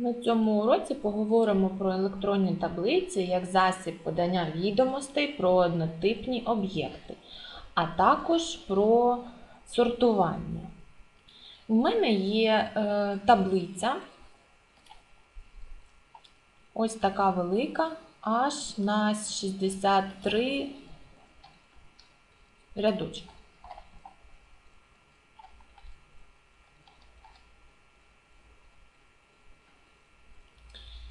На цьому уроці поговоримо про електронні таблиці як засіб подання відомостей про однотипні об'єкти, а також про сортування. У мене є е, таблиця, ось така велика, аж на 63 рядочки.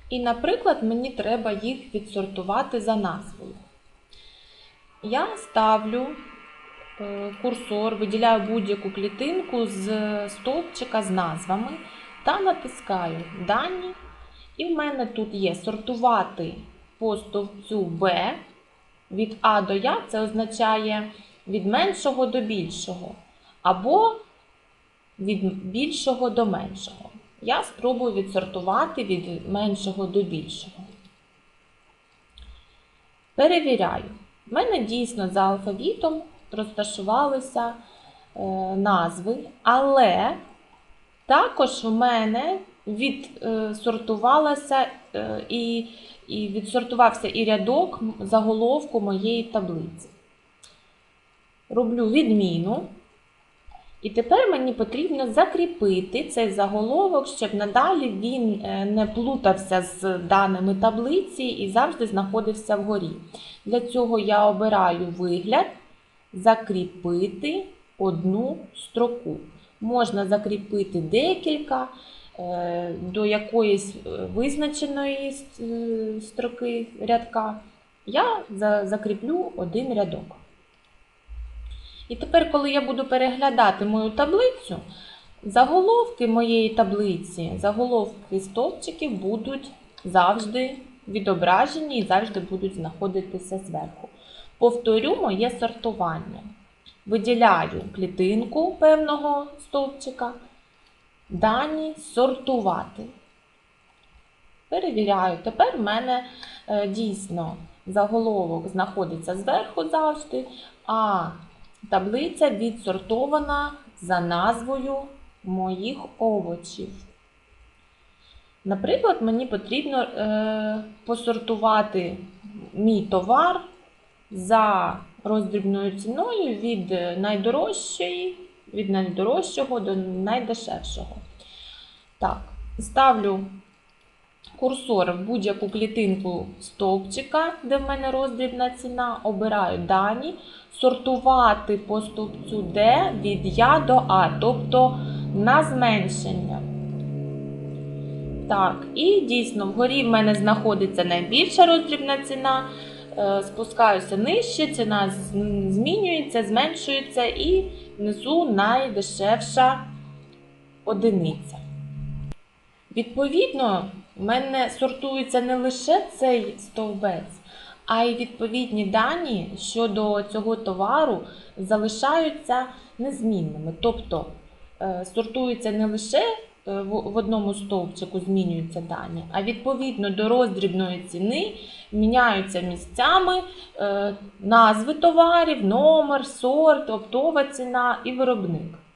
І, наприклад, мені треба їх відсортувати за назвою. Я ставлю е, курсор, виділяю будь-яку клітинку з стовпчика з назвами та натискаю Дані. І в мене тут є сортувати по стовпцю Б від А до Я, це означає від меншого до більшого, або від більшого до меншого. Я спробую відсортувати від меншого до більшого. Перевіряю. В мене дійсно за алфавітом розташувалися е, назви, але також в мене відсортувалася е, і, і відсортувався і рядок заголовку моєї таблиці. Роблю відміну. І тепер мені потрібно закріпити цей заголовок, щоб надалі він е, не плутався з даними таблиці і завжди знаходився вгорі. Для цього я обираю вигляд закріпити одну строку. Можна закріпити декілька е, до якоїсь е, визначеної строки рядка. Я закріплю один рядок. І тепер, коли я буду переглядати мою таблицю, заголовки моєї таблиці, заголовки стовпчиків будуть завжди відображені і завжди будуть знаходитися зверху. Повторю моє сортування. Виділяю клітинку певного стовпчика, дані сортувати. Перевіряю, тепер в мене е, дійсно заголовок знаходиться зверху завжди, а Таблиця відсортована за назвою моїх овочів. Наприклад, мені потрібно е, посортувати мій товар за роздрібною ціною від найдорожчої, від найдорожчого до найдешевшого. Так, ставлю курсор в будь-яку клітинку стовпчика, де в мене роздрібна ціна, обираю дані, сортувати по стовпцю D від Я до А, тобто на зменшення. Так, і дійсно, вгорі в мене знаходиться найбільша роздрібна ціна. Е, спускаюся нижче, ціна змінюється, зменшується і внизу найдешевша одиниця. Відповідно, в мене сортується не лише цей стовбець, а й відповідні дані щодо цього товару залишаються незмінними. Тобто е, сортується не лише е, в одному стовпчику змінюються дані, а відповідно до роздрібної ціни міняються місцями е, назви товарів, номер, сорт, оптова ціна і виробник.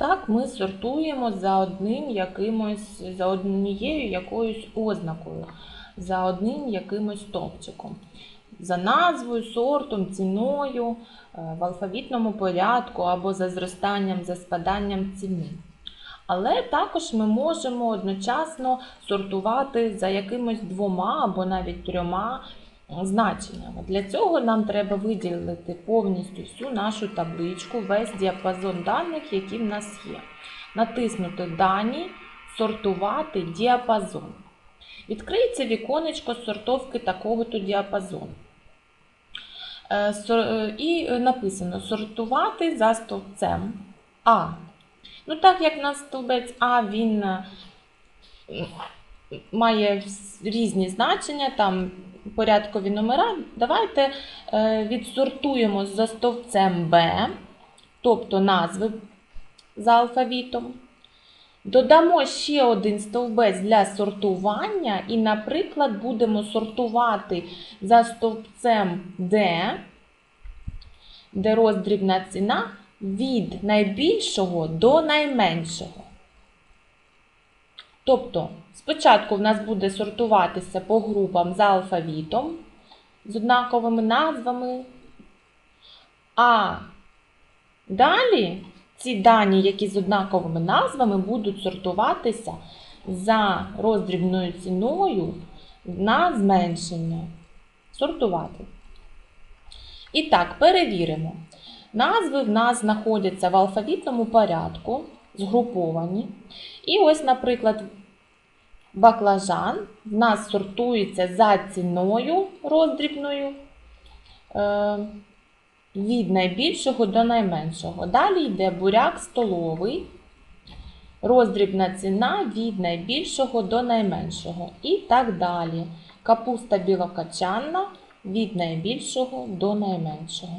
Так, ми сортуємо за одним якимось, за однією якоюсь ознакою, за одним якимось стовпчиком. За назвою, сортом, ціною, е, в алфавітному порядку або за зростанням, за спаданням ціни. Але також ми можемо одночасно сортувати за якимось двома або навіть трьома значеннями. Для цього нам треба виділити повністю всю нашу табличку, весь діапазон даних, які в нас є. Натиснути Дані, сортувати діапазон. Відкриється віконечко сортовки такого-то діапазону. Е, е, і написано сортувати за стовпцем А. Ну, так як у нас стовбець А, він е, має різні значення, там порядкові номера, давайте е, відсортуємо за стовпцем Б, тобто назви за алфавітом. Додамо ще один стовбець для сортування, і, наприклад, будемо сортувати за стовпцем D, де роздрібна ціна від найбільшого до найменшого. Тобто, спочатку в нас буде сортуватися по групам за алфавітом з однаковими назвами, а далі ці дані, які з однаковими назвами, будуть сортуватися за роздрібною ціною на зменшення. Сортувати. І так, перевіримо. Назви в нас знаходяться в алфавітному порядку, згруповані. І ось, наприклад, баклажан в нас сортується за ціною роздрібною е, від найбільшого до найменшого. Далі йде буряк столовий, роздрібна ціна від найбільшого до найменшого. І так далі. Капуста білокачанна від найбільшого до найменшого.